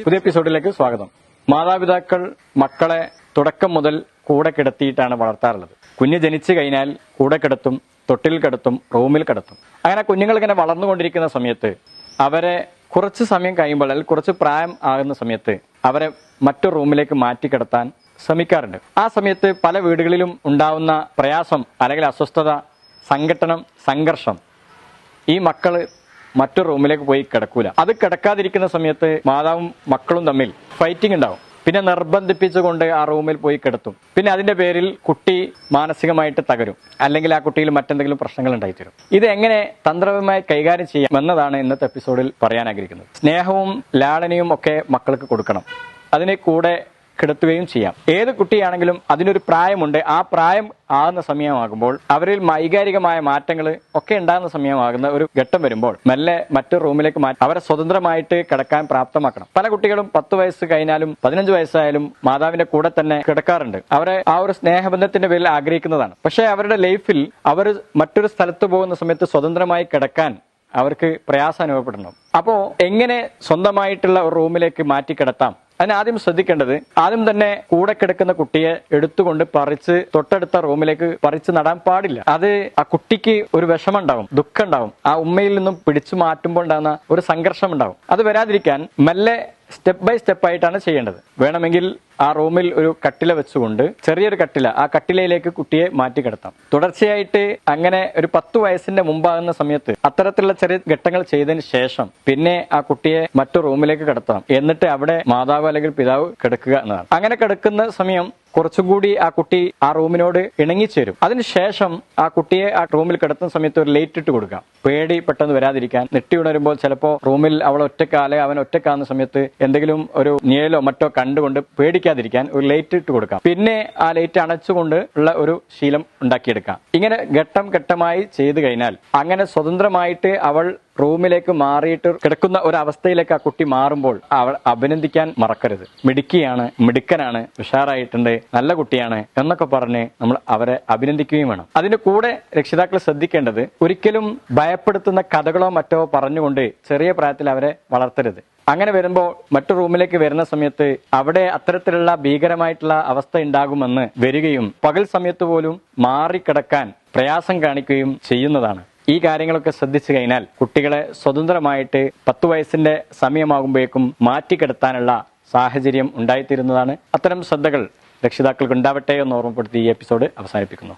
പുതിയ എപ്പിസോഡിലേക്ക് സ്വാഗതം. മാതാപിതാക്കൾ മക്കളെ തുടക്കം മുതൽ കൂടെ കിടത്തിയിട്ടാണ് വളർത്താറുള്ളത്. കുഞ്ഞ് ജനിച്ചു കഴിഞ്ഞാൽ കൂടെ കിടത്തും തൊട്ടിൽ കിടത്തും റൂമിൽ കിടത്തും. അങ്ങനെ കുഞ്ഞുങ്ങൾ ഇങ്ങനെ വളർന്നുകൊണ്ടിരിക്കുന്ന സമയത്ത് അവരെ കുറച്ച് സമയം കഴിയുമ്പോൾ അല്ലെങ്കിൽ കുറച്ച് പ്രായം ആകുന്ന സമയത്ത് അവരെ മറ്റു റൂമിലേക്ക് മാറ്റി കിടത്താൻ ശ്രമിക്കാറുണ്ട്. ആ സമയത്ത് പല വീടുകളിലും ഉണ്ടാവുന്ന പ്രയാസം അല്ലെങ്കിൽ അസ്വസ്ഥത സംഘട്ടനം സംഘർഷം ഈ മക്കൾ മറ്റു റൂമിലേക്ക് പോയി കിടക്കൂല. അത് കിടക്കാതിരിക്കുന്ന സമയത്ത് മാതാവും മക്കളും തമ്മിൽ ഫൈറ്റിംഗ് ഉണ്ടാവും. പിന്നെ നിർബന്ധിപ്പിച്ചുകൊണ്ട് ആ റൂമിൽ പോയി കിടത്തും. പിന്നെ അതിന്റെ പേരിൽ കുട്ടി മാനസികമായിട്ട് തകരും. അല്ലെങ്കിൽ ആ കുട്ടിയിൽ മറ്റെന്തെങ്കിലും പ്രശ്നങ്ങൾ ഉണ്ടായിത്തരും. ഇത് എങ്ങനെ തന്ത്രപരമായി കൈകാര്യം ചെയ്യാം എന്നതാണ് ഇന്നത്തെ എപ്പിസോഡിൽ പറയാൻ ആഗ്രഹിക്കുന്നത്. സ്നേഹവും ലാളനയും ഒക്കെ മക്കൾക്ക് കൊടുക്കണം. അതിനെ കൂടെ കിടത്തുകയും ചെയ്യാം. ഏത് കുട്ടിയാണെങ്കിലും അതിനൊരു പ്രായമുണ്ട്. ആ പ്രായം ആകുന്ന സമയമാകുമ്പോൾ അവരിൽ വൈകാരികമായ മാറ്റങ്ങൾ ഒക്കെ ഉണ്ടാകുന്ന സമയമാകുന്ന ഒരു ഘട്ടം വരുമ്പോൾ മെല്ലെ മറ്റു റൂമിലേക്ക് മാറ്റി അവരെ സ്വതന്ത്രമായിട്ട് കിടക്കാൻ പ്രാപ്തമാക്കണം. പല കുട്ടികളും പത്ത് വയസ്സ് കഴിഞ്ഞാലും പതിനഞ്ച് വയസ്സായാലും മാതാവിന്റെ കൂടെ തന്നെ കിടക്കാറുണ്ട്. അവരെ ആ ഒരു സ്നേഹബന്ധത്തിന്റെ പേരിൽ ആഗ്രഹിക്കുന്നതാണ്. പക്ഷേ അവരുടെ ലൈഫിൽ അവർ മറ്റൊരു സ്ഥലത്ത് പോകുന്ന സമയത്ത് സ്വതന്ത്രമായി കിടക്കാൻ അവർക്ക് പ്രയാസം അനുഭവപ്പെടണം. അപ്പോ എങ്ങനെ സ്വന്തമായിട്ടുള്ള ഒരു റൂമിലേക്ക് മാറ്റി കിടത്താം? അതിന് ആദ്യം ശ്രദ്ധിക്കേണ്ടത് ആദ്യം തന്നെ കൂടെ കിടക്കുന്ന കുട്ടിയെ എടുത്തുകൊണ്ട് പറിച്ച് തൊട്ടടുത്ത റൂമിലേക്ക് പറിച്ച് നടാൻ പാടില്ല. അത് ആ കുട്ടിക്ക് ഒരു വിഷമം ഉണ്ടാവും ദുഃഖം ഉണ്ടാവും ആ ഉമ്മയിൽ നിന്നും പിടിച്ചു മാറ്റുമ്പോൾ ഉണ്ടാകുന്ന ഒരു സംഘർഷം ഉണ്ടാവും അത് വരാതിരിക്കാൻ മെല്ലെ സ്റ്റെപ്പ് ബൈ സ്റ്റെപ്പ് ആയിട്ടാണ് ചെയ്യേണ്ടത്. വേണമെങ്കിൽ ആ റൂമിൽ ഒരു കട്ടില വെച്ചുകൊണ്ട് ചെറിയൊരു കട്ടില ആ കട്ടിലയിലേക്ക് കുട്ടിയെ മാറ്റി കിടത്താം. തുടർച്ചയായിട്ട് അങ്ങനെ ഒരു പത്ത് വയസ്സിന്റെ മുമ്പാകുന്ന സമയത്ത് അത്തരത്തിലുള്ള ചെറിയ ഘട്ടങ്ങൾ ചെയ്തതിന് ശേഷം പിന്നെ ആ കുട്ടിയെ മറ്റു റൂമിലേക്ക് കിടത്താം. എന്നിട്ട് അവിടെ മാതാവ് അല്ലെങ്കിൽ പിതാവ് കിടക്കുക എന്നതാണ്. അങ്ങനെ കിടക്കുന്ന സമയം കുറച്ചുകൂടി ആ കുട്ടി ആ റൂമിനോട് ഇണങ്ങിച്ചേരും. അതിനുശേഷം ആ കുട്ടിയെ ആ റൂമിൽ കിടത്തുന്ന സമയത്ത് ഒരു ലൈറ്റ് ഇട്ട് കൊടുക്കാം. പേടി പെട്ടെന്ന് വരാതിരിക്കാൻ നെട്ടി ഉണരുമ്പോൾ ചിലപ്പോൾ റൂമിൽ അവൾ ഒറ്റക്ക അല്ലെങ്കിൽ അവൻ ഒറ്റക്കാകുന്ന സമയത്ത് എന്തെങ്കിലും ഒരു നിഴലോ മറ്റോ കണ്ടുകൊണ്ട് പേടിക്കാതിരിക്കാൻ ഒരു ലൈറ്റ് ഇട്ട് കൊടുക്കാം. പിന്നെ ആ ലൈറ്റ് അണച്ചുകൊണ്ട് ഉള്ള ഒരു ശീലം ഉണ്ടാക്കിയെടുക്കാം. ഇങ്ങനെ ഘട്ടം ഘട്ടമായി ചെയ്തു കഴിഞ്ഞാൽ അങ്ങനെ സ്വതന്ത്രമായിട്ട് അവൾ റൂമിലേക്ക് മാറിയിട്ട് കിടക്കുന്ന ഒരു അവസ്ഥയിലേക്ക് ആ കുട്ടി മാറുമ്പോൾ അവൾ അഭിനന്ദിക്കാൻ മറക്കരുത്. മിടുക്കിയാണ് മിടുക്കനാണ് ഉഷാറായിട്ടുണ്ട് നല്ല കുട്ടിയാണ് എന്നൊക്കെ പറഞ്ഞ് നമ്മൾ അവരെ അഭിനന്ദിക്കുകയും വേണം. അതിന്റെ കൂടെ രക്ഷിതാക്കൾ ശ്രദ്ധിക്കേണ്ടത് ഒരിക്കലും ഭയപ്പെടുത്തുന്ന കഥകളോ മറ്റോ പറഞ്ഞുകൊണ്ട് ചെറിയ പ്രായത്തിൽ അവരെ വളർത്തരുത്. അങ്ങനെ വരുമ്പോൾ മറ്റു റൂമിലേക്ക് വരുന്ന സമയത്ത് അവിടെ അത്തരത്തിലുള്ള ഭീകരമായിട്ടുള്ള അവസ്ഥ ഉണ്ടാകുമെന്ന് വരികയും പകൽ സമയത്ത് പോലും മാറിക്കിടക്കാൻ പ്രയാസം കാണിക്കുകയും ചെയ്യുന്നതാണ്. ഈ കാര്യങ്ങളൊക്കെ ശ്രദ്ധിച്ചു കഴിഞ്ഞാൽ കുട്ടികളെ സ്വതന്ത്രമായിട്ട് പത്തു വയസ്സിന്റെ സമയമാകുമ്പോഴേക്കും മാറ്റിക്കിടത്താനുള്ള സാഹചര്യം ഉണ്ടായിത്തീരുന്നതാണ്. അത്തരം ശ്രദ്ധകൾ രക്ഷിതാക്കൾക്ക് ഉണ്ടാവട്ടെ എന്ന് ഓർമ്മപ്പെടുത്തി ഈ എപ്പിസോഡ് അവസാനിപ്പിക്കുന്നു.